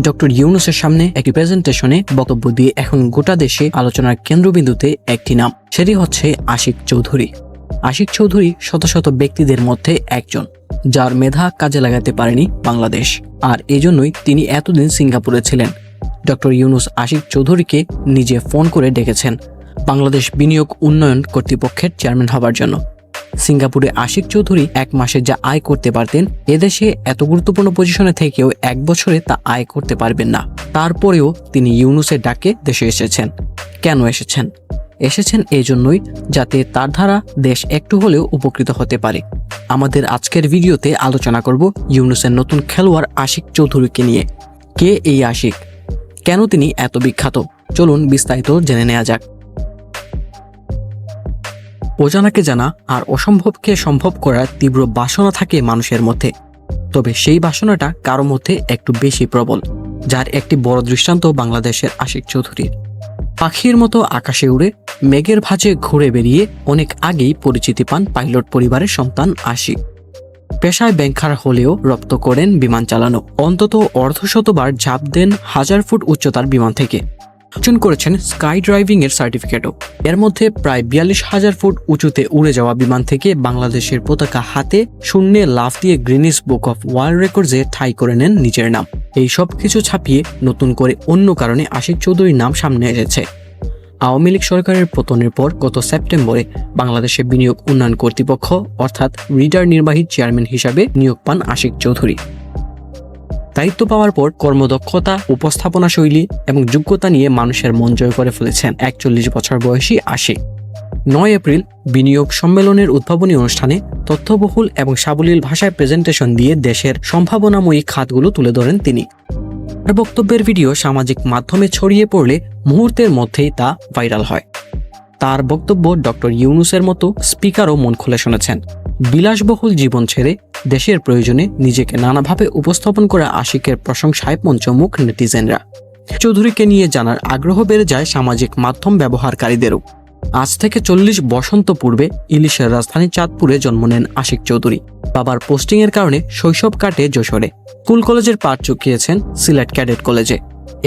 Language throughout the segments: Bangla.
ডক্টর ইউনুসের সামনে একটি প্রেজেন্টেশনে বক্তব্য দিয়ে এখন গোটা দেশে আলোচনার কেন্দ্রবিন্দুতে একটি নাম, সেটি হচ্ছে আশিক চৌধুরী। আশিক চৌধুরী শত শত ব্যক্তিদের মধ্যে একজন, যার মেধা কাজে লাগাতে পারেনি বাংলাদেশ। আর এজন্যই তিনি এতদিন সিঙ্গাপুরে ছিলেন। ডক্টর ইউনুস আশিক চৌধুরীকে নিজে ফোন করে ডেকেছেন। বাংলাদেশ বিনিয়োগ উন্নয়ন কর্তৃপক্ষের চেয়ারম্যান হবার জন্য। সিঙ্গাপুরে আশিক চৌধুরী এক মাসে যা আয় করতে পারতেন, এদেশে এত গুরুত্বপূর্ণ পজিশনে থেকেও এক বছরে তা আয় করতে পারবেন না। তারপরেও তিনি ইউনুসের ডাকে দেশে এসেছেন। কেন এসেছেন? এসেছেন এই জন্যই যাতে তার দ্বারা দেশ একটু হলেও উপকৃত হতে পারে। আমাদের আজকের ভিডিওতে আলোচনা করব ইউনুসের নতুন খেলোয়াড় আশিক চৌধুরীকে নিয়ে। কে এই আশিক? কেন তিনি এত বিখ্যাত? চলুন বিস্তারিত জেনে নেওয়া যাক। অজানাকে জানা আর অসম্ভবকে সম্ভব করার তীব্র বাসনা থাকে মানুষের মধ্যে। তবে সেই বাসনাটা কারও মধ্যে একটু বেশি প্রবল, যার একটি বড় দৃষ্টান্ত বাংলাদেশের আশিক চৌধুরীর। পাখির মতো আকাশে উড়ে, মেঘের ভাঁজে ঘুরে বেরিয়ে অনেক আগেই পরিচিতি পান পাইলট পরিবারের সন্তান আশিক। পেশায় ব্যাংকার হলেও রপ্ত করেন বিমান চালানো। অন্তত অর্ধশতবার ঝাঁপ দেন হাজার ফুট উচ্চতার বিমান থেকে। অর্জন করেছেন স্কাই ড্রাইভিং এর সার্টিফিকেটও। এর মধ্যে প্রায় বিয়াল্লিশ হাজার ফুট উঁচুতে উড়ে যাওয়া বিমান থেকে বাংলাদেশের পতাকা হাতে শূন্যে লাফ দিয়ে গ্রিনিস বুক অফ ওয়ার্ল্ড রেকর্ডসে ঠাই করে নেন নিজের নাম। এই সব কিছু ছাপিয়ে নতুন করে অন্য কারণে আশিক চৌধুরীর নাম সামনে এসেছে। আওয়ামী লীগ সরকারের পতনের পর গত সেপ্টেম্বরে বাংলাদেশে বিনিয়োগ উন্নয়ন কর্তৃপক্ষ, অর্থাৎ রিডার নির্বাহী চেয়ারম্যান হিসাবে নিয়োগ পান আশিক চৌধুরী। দায়িত্ব পাওয়ার পর কর্মদক্ষতা, উপস্থাপনা শৈলী এবং যোগ্যতা নিয়ে মানুষের মন জয় করে ফেলেছেন একচল্লিশ বছর বয়সী আশিক। নয় এপ্রিল, বিনিয়োগ সম্মেলনের উদ্ভাবনী অনুষ্ঠানে তথ্যবহুল এবং সাবলীল ভাষায় প্রেজেন্টেশন দিয়ে দেশের সম্ভাবনাময়ী খাতগুলো তুলে ধরেন তিনি। তার বক্তব্যের ভিডিও সামাজিক মাধ্যমে ছড়িয়ে পড়লে মুহূর্তের মধ্যেই তা ভাইরাল হয়। তার বক্তব্য ডক্টর ইউনুসের মতো স্পিকারও মন খুলে শুনেছেন। বিলাসবহুল জীবন ছেড়ে দেশের প্রয়োজনে নিজেকে নানাভাবে উপস্থাপন করা আশিকের প্রশংসায় পঞ্চমুখ নেটিজেনরা। চৌধুরীকে নিয়ে জানার আগ্রহ বেড়ে যায় সামাজিক মাধ্যম ব্যবহারকারীদেরও। আজ থেকে চল্লিশ বসন্ত পূর্বে ইলিশের রাজধানী চাঁদপুরে জন্ম নেন আশিক চৌধুরী। বাবার পোস্টিংয়ের কারণে শৈশব কাটে যশোরে। স্কুল কলেজের পাঠ চুকিয়েছেন সিলেট ক্যাডেট কলেজে।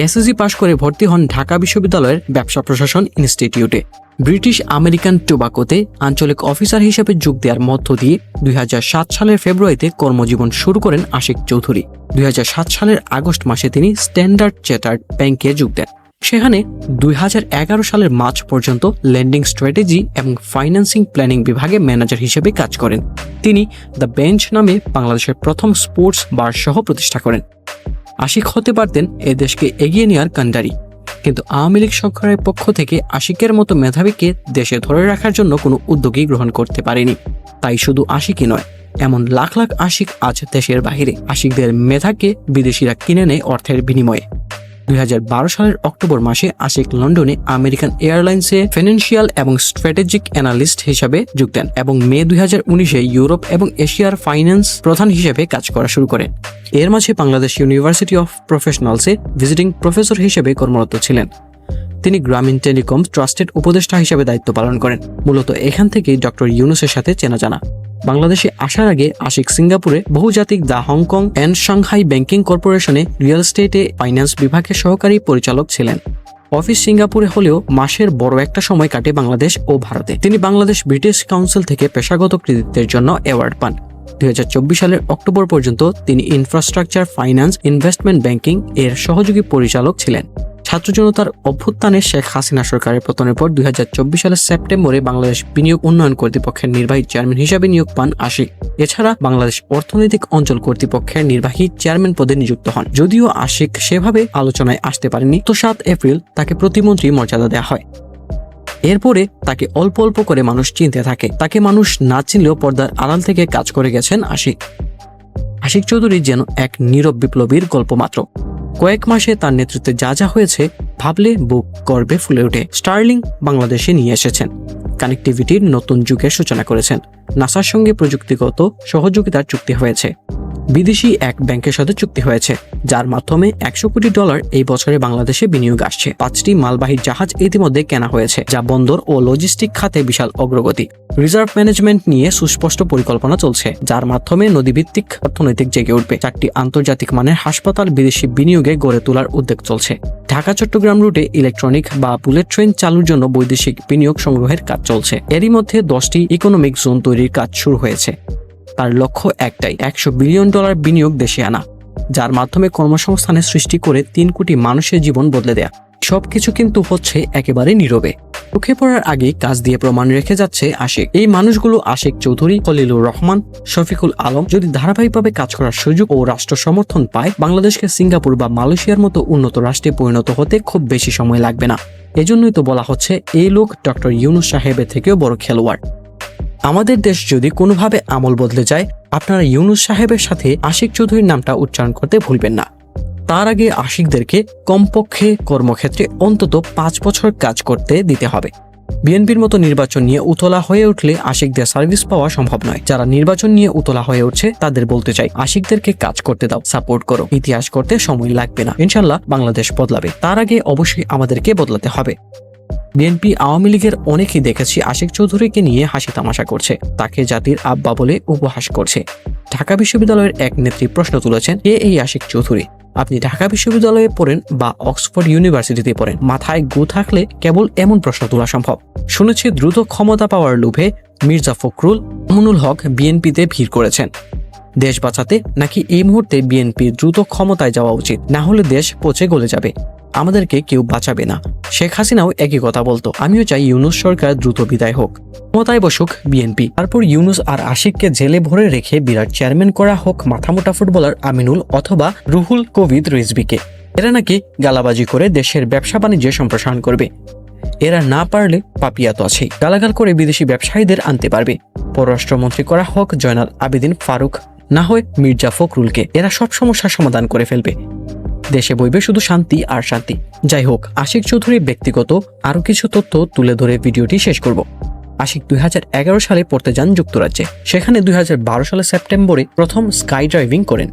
এসএসসি পাশ করে ভর্তি হন ঢাকা বিশ্ববিদ্যালয়ের ব্যবসা প্রশাসন ইনস্টিটিউটে। ব্রিটিশ আমেরিকান টোবাকোতে আঞ্চলিক অফিসার হিসেবে যোগ দেওয়ার মধ্য দিয়ে দুই হাজার সাত সালের ফেব্রুয়ারিতে কর্মজীবন শুরু করেন আশিক চৌধুরী। দুই হাজার সাত সালের আগস্ট মাসে তিনি স্ট্যান্ডার্ড চেটার্ড ব্যাংকে যোগ দেন। সেখানে দুই হাজার এগারো সালের মার্চ পর্যন্ত ল্যান্ডিং স্ট্র্যাটেজি এবং ফাইন্যান্সিং প্ল্যানিং বিভাগে ম্যানেজার হিসেবে কাজ করেন। তিনি দ্য বেঞ্চ নামে বাংলাদেশের প্রথম স্পোর্টস বার সহ প্রতিষ্ঠা করেন। আশিক হতে পারতেন এ দেশকে এগিয়ে নেওয়ার কান্ডারি কিন্তু আওয়ামী লীগ সরকারের পক্ষ থেকে আশিকের মতো মেধাবীকে দেশে ধরে রাখার জন্য কোনো উদ্যোগই গ্রহণ করতে পারেনি। তাই শুধু আশিকই নয়, এমন লাখ লাখ আশিক আজ দেশের বাহিরে। আশিকদের মেধাকে বিদেশিরা কিনে নেয় অর্থের বিনিময়ে। দুই হাজার বারো সালের অক্টোবর মাসে আশেক লন্ডনে আমেরিকান এয়ারলাইন্সে ফিনান্সিয়াল এবং স্ট্র্যাটেজিক অ্যানালিস্ট হিসাবে যোগ দেন এবং মে দুই ইউরোপ এবং এশিয়ার ফাইন্যান্স প্রধান হিসেবে কাজ করা শুরু করেন। এর মাঝে বাংলাদেশ ইউনিভার্সিটি অফ প্রফেশনালসে ভিজিটিং প্রফেসর হিসেবে কর্মরত ছিলেন। তিনি গ্রামীণ টেলিকম ট্রাস্টেড উপদেষ্টা হিসেবে দায়িত্ব পালন করেন। মূলত এখান থেকেই ডক্টর ইউনুসের সাথে চেনা জানা বাংলাদেশে আসার আগে আশিক সিঙ্গাপুরে বহুজাতিক the Hong Kong and Shanghai banking কর্পোরেশনে real এস্টেটে ফাইন্যান্স বিভাগের সহকারী পরিচালক ছিলেন। অফিস সিঙ্গাপুরে হলেও মাসের বড় একটা সময় কাটে বাংলাদেশ ও ভারতে। তিনি বাংলাদেশ ব্রিটিশ কাউন্সিল থেকে পেশাগত কৃতিত্বের জন্য অ্যাওয়ার্ড পান। দুই হাজার চব্বিশ সালের অক্টোবর পর্যন্ত তিনি ইনফ্রাস্ট্রাকচার, ফাইন্যান্স, ইনভেস্টমেন্ট ব্যাংকিং এর সহযোগী পরিচালক ছিলেন। ছাত্র জনতার অভ্যুত্থানে শেখ হাসিনা সরকারের পতনের পর দুই হাজার চব্বিশ সালের সেপ্টেম্বরে বাংলাদেশ বিনিয়োগ উন্নয়ন কর্তৃপক্ষের নির্বাহী চেয়ারম্যান হিসাবে নিয়োগ পান আশিক। এছাড়া বাংলাদেশ অর্থনৈতিক অঞ্চল কর্তৃপক্ষের নির্বাহী চেয়ারম্যান পদে নিযুক্ত হন। যদিও আশিক সেভাবে আলোচনায় আসতে পারেনি তো সাত এপ্রিল তাকে প্রতিমন্ত্রী মর্যাদা দেওয়া হয়। এরপরে তাকে অল্প অল্প করে মানুষ চিনতে থাকে। তাকে মানুষ না চিনলেও পর্দার আড়াল থেকে কাজ করে গেছেন আশিক। আশিক চৌধুরী যেন এক নীরব বিপ্লবীর গল্প মাত্র। কয়েক মাসে তার নেতৃত্বে যা যা হয়েছে ভাবলে বুক গর্বে ফুলে ওঠে। স্টার্লিং বাংলাদেশে নিয়ে এসেছেন। কানেক্টিভিটির নতুন যুগের সূচনা করেছেন। নাসার সঙ্গে প্রযুক্তিগত সহযোগিতার চুক্তি হয়েছে। বিদেশি এক ব্যাংকের সাথে চুক্তি হয়েছে, যার মাধ্যমে একশো কোটি ডলার এই বছরে বাংলাদেশে বিনিয়োগ আসছে। পাঁচটি মালবাহী জাহাজ ইতিমধ্যে কেনা হয়েছে, যা বন্দর ও লজিস্টিক খাতে বিশাল অগ্রগতি। রিজার্ভ ম্যানেজমেন্ট নিয়ে সুস্পষ্ট পরিকল্পনা চলছে, যার মাধ্যমে নদীভিত্তিক অর্থনৈতিক জেগে উঠবে। চারটি আন্তর্জাতিক মানের হাসপাতাল বিদেশি বিনিয়োগে গড়ে তোলার উদ্যোগ চলছে। ঢাকা, চট্টগ্রাম রুটে ইলেকট্রনিক বা বুলেট ট্রেন চালুর জন্য বৈদেশিক বিনিয়োগ সংগ্রহের কাজ চলছে। এরই মধ্যে দশটি ইকোনমিক জোন তৈরির কাজ শুরু হয়েছে। তার লক্ষ্য একটাই, একশো বিলিয়ন ডলার বিনিয়োগ দেশে আনা, যার মাধ্যমে কর্মসংস্থানের সৃষ্টি করে তিন কোটি মানুষের জীবন বদলে দেয়া। সবকিছু কিন্তু হচ্ছে একেবারে নীরবে। চোখে পড়ার আগে কাজ দিয়ে প্রমাণ রেখে যাচ্ছে আশিক। এই মানুষগুলো আশিক চৌধুরী, খলিলুর রহমান, শফিকুল আলম যদি ধারাবাহিকভাবে কাজ করার সুযোগ ও রাষ্ট্র সমর্থন পায়, বাংলাদেশকে সিঙ্গাপুর বা মালয়েশিয়ার মতো উন্নত রাষ্ট্রে পরিণত হতে খুব বেশি সময় লাগবে না। এজন্যই তো বলা হচ্ছে, এই লোক ডক্টর ইউনুস সাহেবের থেকেও বড় খেলোয়াড়। আমাদের দেশ যদি কোনোভাবে আমল বদলে যায়, আপনারা ইউনুস সাহেবের সাথে আশিক চৌধুরীর নামটা উচ্চারণ করতে ভুলবেন না। তার আগে আশিকদেরকে কমপক্ষে কর্মক্ষেত্রে অন্তত পাঁচ বছর কাজ করতে দিতে হবে। বিএনপির মতো নির্বাচন নিয়ে উতলা হয়ে উঠলে আশিকদের সার্ভিস পাওয়া সম্ভব নয়। যারা নির্বাচন নিয়ে উতলা হয়ে উঠছে, তাদের বলতে চাই, আশিকদেরকে কাজ করতে দাও, সাপোর্ট করো, ইতিহাস করতে সময় লাগবে না। ইনশাল্লাহ বাংলাদেশ বদলাবে। তার আগে অবশ্যই আমাদেরকে বদলাতে হবে। বিএনপি আওয়ামী লীগের অনেকেই দেখেছি আশিক চৌধুরীকে নিয়ে হাসি তামাশা করছে। তাকে জাতির আব্বা বলে উপহাস করছে। ঢাকা বিশ্ববিদ্যালয়ের এক নেত্রী প্রশ্ন তুলেছেন, কে এই আশিক চৌধুরী? আপনি ঢাকা বিশ্ববিদ্যালয়ে পড়েন বা অক্সফোর্ড ইউনিভার্সিটিতে পড়েন। মাথায় গু থাকলে কেবল এমন প্রশ্ন তোলা সম্ভব। শুনেছি দ্রুত ক্ষমতা পাওয়ার লোভে মির্জা ফখরুল আমনুল হক বিএনপিতে ভিড় করেছেন। দেশ বাঁচাতে নাকি এই মুহূর্তে বিএনপির দ্রুত ক্ষমতায় যাওয়া উচিত? না হলে দেশ পচে গলে যাবে। আমাদেরকে কেউ বাঁচাবে না। শেখ হাসিনাও একই কথা বলতো, আমিও চাই ইউনুস সরকার দ্রুত বিদায় হোক। ক্ষমতায় বসুক বিএনপি। তারপর ইউনুস আর আশিককে জেলে ভরে রেখে বিরাট চেয়ারম্যান করা হোক মাথামোটা ফুটবলার আমিনুল অথবা রুহুল কোভিদ রিজবিকে এরা নাকি গালাবাজি করে দেশের ব্যবসা বাণিজ্যে সম্প্রসারণ করবে। এরা না পারলে পাপিয়া তো আছেই। গালাগাল করে বিদেশি ব্যবসায়ীদের আনতে পারবে। পররাষ্ট্রমন্ত্রী করা হোক জয়নাল আবেদিন ফারুক, না হয় মির্জা ফখরুলকে। এরা সব সমস্যার সমাধান করে ফেলবে। দেশে বইবে শুধু শান্তি আর শান্তি। যাই হোক আশিক চৌধুরীর ব্যক্তিগত আরও কিছু তথ্য তুলে ধরে ভিডিওটি শেষ করব। আশিক দুই হাজার এগারো সালে পড়তে যান যুক্তরাজ্যে। সেখানে দুই হাজার বারো সালে সেপ্টেম্বরে প্রথম স্কাই ড্রাইভিং করেন।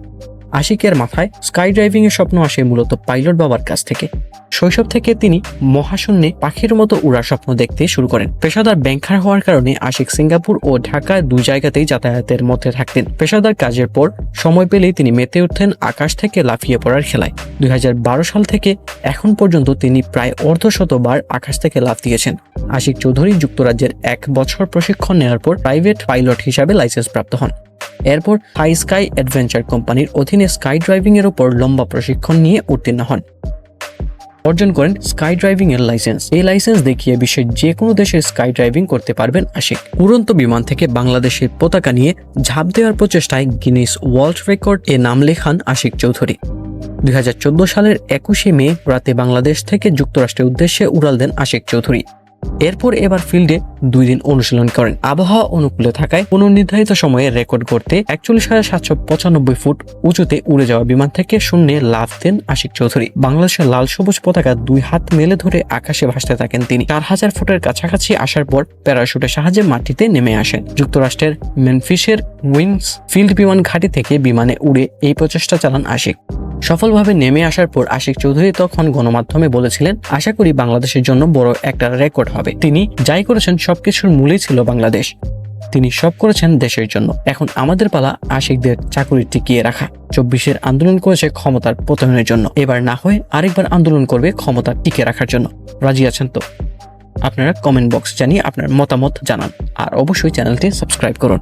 আশিকের মাথায় স্কাই ড্রাইভিং এর স্বপ্ন আসে মূলত পাইলট বাবার কাছ থেকে। শৈশব থেকে তিনি মহাশূন্যে পাখির মতো উড়ার স্বপ্ন দেখতে শুরু করেন। পেশাদার ব্যাংকার হওয়ার কারণে আশিক সিঙ্গাপুর ও ঢাকা দুই জায়গাতেই যাতায়াতের মধ্যে থাকতেন। পেশাদার কাজের পর সময় পেলেই তিনি মেতে উঠতেন আকাশ থেকে লাফিয়ে পড়ার খেলায়। দুই হাজার বারো সাল থেকে এখন পর্যন্ত তিনি প্রায় অর্ধশতবার আকাশ থেকে লাফ দিয়েছেন। আশিক চৌধুরী যুক্তরাজ্যের এক বছর প্রশিক্ষণ নেওয়ার পর প্রাইভেট পাইলট হিসাবে লাইসেন্স প্রাপ্ত হন। এরপর হাই স্কাই অ্যাডভেঞ্চার কোম্পানির অধীনে স্কাই ড্রাইভিং এর উপর লম্বা প্রশিক্ষণ নিয়ে উত্তীর্ণ হন। অর্জন করেন স্কাই ড্রাইভিং এর লাইসেন্স। এই লাইসেন্স দেখিয়ে বিশ্বের যে কোনো দেশে স্কাই ড্রাইভিং করতে পারবেন আশিক। উড়ন্ত বিমান থেকে বাংলাদেশের পতাকা নিয়ে ঝাঁপ দেওয়ার প্রচেষ্টায় গিনিস ওয়ার্ল্ড রেকর্ড এ নাম লেখান আশিক চৌধুরী। দুই হাজার চোদ্দ সালের একুশে মে রাতে বাংলাদেশ থেকে যুক্তরাষ্ট্রের উদ্দেশ্যে উড়াল দেন আশিক চৌধুরী। এরপর এবার ফিল্ডে দুই দিন অনুশীলন করেন। আবহাওয়া অনুকূলে থাকায় পুনর্নির্ধারিত সময়ে রেকর্ড করতে একচল্লিশ হাজার সাতশো পঁচানব্বই ফুট উঁচুতে উড়ে যাওয়া বিমান থেকে শূন্যে লাভ দেন আশিক চৌধুরী। বাংলাদেশের লাল সবুজ পতাকা দুই হাত মেলে ধরে আকাশে ভাসতে থাকেন তিনি। চার হাজার ফুটের কাছাকাছি আসার পর প্যারাশুটের সাহায্যে মাটিতে নেমে আসেন। যুক্তরাষ্ট্রের মেনফিসের উইন্স ফিল্ড বিমান ঘাঁটি থেকে বিমানে উড়ে এই প্রচেষ্টা চালান আশিক। সফলভাবে নেমে আসার পর আশিক চৌধুরী তখন গণমাধ্যমে বলেছিলেন, আশা করি বাংলাদেশের জন্য বড় একটা রেকর্ড হবে। তিনি যাই করেছেন, সবকিছুর মূলেই ছিল বাংলাদেশ। তিনি সব করেছেন দেশের জন্য। এখন আমাদের পালা আশিকদের চাকুরি টিকিয়ে রাখা। চব্বিশের আন্দোলন করেছে ক্ষমতার পতনের জন্য। এবার না হয়ে আরেকবার আন্দোলন করবে ক্ষমতা টিকে রাখার জন্য। রাজি আছেন তো? আপনারা কমেন্ট বক্স জানিয়ে আপনার মতামত জানান। আর অবশ্যই চ্যানেলটি সাবস্ক্রাইব করুন।